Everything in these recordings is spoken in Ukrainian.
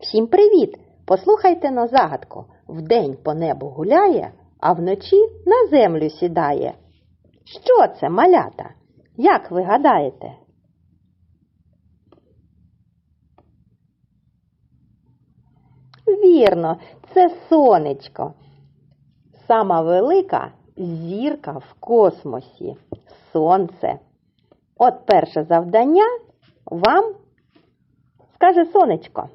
Всім привіт! Послухайте на загадку. Вдень по небу гуляє, а вночі на землю сідає. Що це, малята? Як ви гадаєте? Вірно, це сонечко. Сама велика зірка в космосі. Сонце. От перше завдання вам скаже сонечко.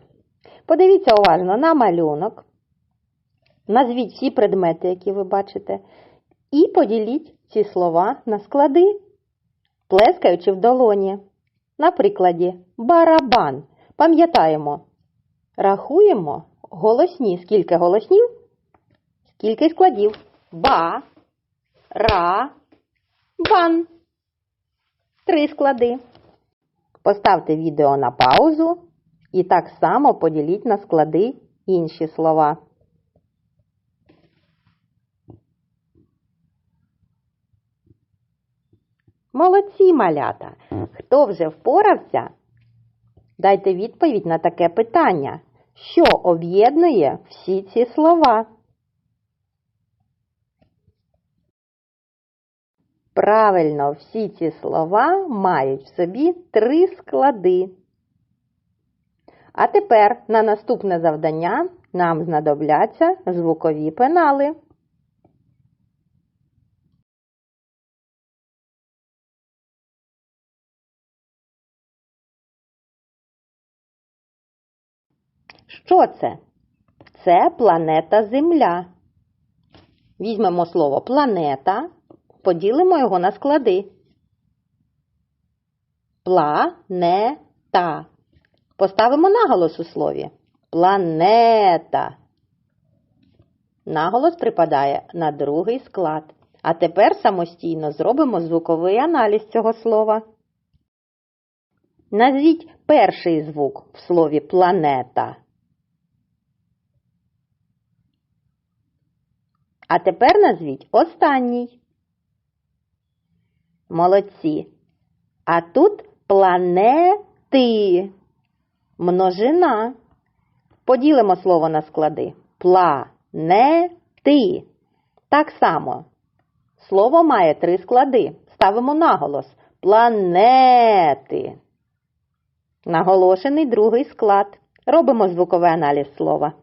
Подивіться уважно на малюнок. Назвіть всі предмети, які ви бачите, і поділіть ці слова на склади, плескаючи в долоні. На прикладі барабан. Пам'ятаємо, рахуємо голосні. Скільки голоснів? Скільки складів? Ба, ра, бан. Три склади. Поставте відео на паузу і так само поділіть на склади інші слова. Молодці малята! Хто вже впорався? Дайте відповідь на таке питання. Що об'єднує всі ці слова? Правильно, всі ці слова мають в собі три склади. А тепер на наступне завдання нам знадобляться звукові пенали. Що це? Це планета Земля. Візьмемо слово планета, поділимо його на склади. Планета. Поставимо наголос у слові. Планета. Наголос припадає на другий склад. А тепер самостійно зробимо звуковий аналіз цього слова. Назвіть перший звук в слові планета. А тепер назвіть останній. Молодці. А тут планети. Множина. Поділимо слово на склади. Планети. Так само. Слово має три склади. Ставимо наголос. Планети. Наголошений другий склад. Робимо звуковий аналіз слова.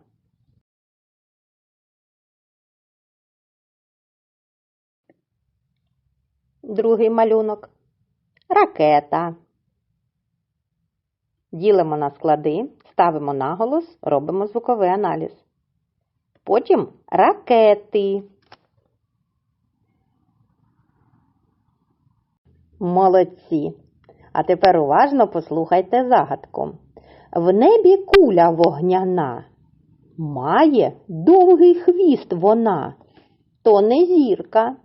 Другий малюнок. Ракета. Ділимо на склади, ставимо наголос, робимо звуковий аналіз. Потім ракети. Молодці. А тепер уважно послухайте загадку. В небі куля вогняна. Має довгий хвіст вона. То не зірка,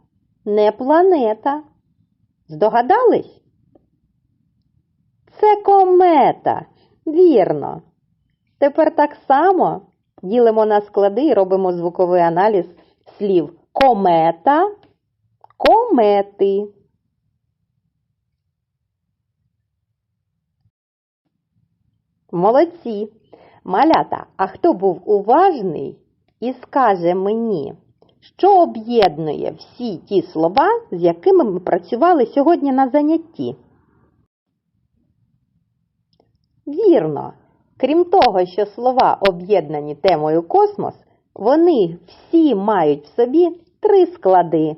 не планета. Здогадались? Це комета. Вірно. Тепер так само ділимо на склади і робимо звуковий аналіз слів комета, комети. Молодці. Малята, а хто був уважний і скаже мені, що об'єднує всі ті слова, з якими ми працювали сьогодні на занятті? Вірно. Крім того, що слова об'єднані темою космос, вони всі мають в собі три склади.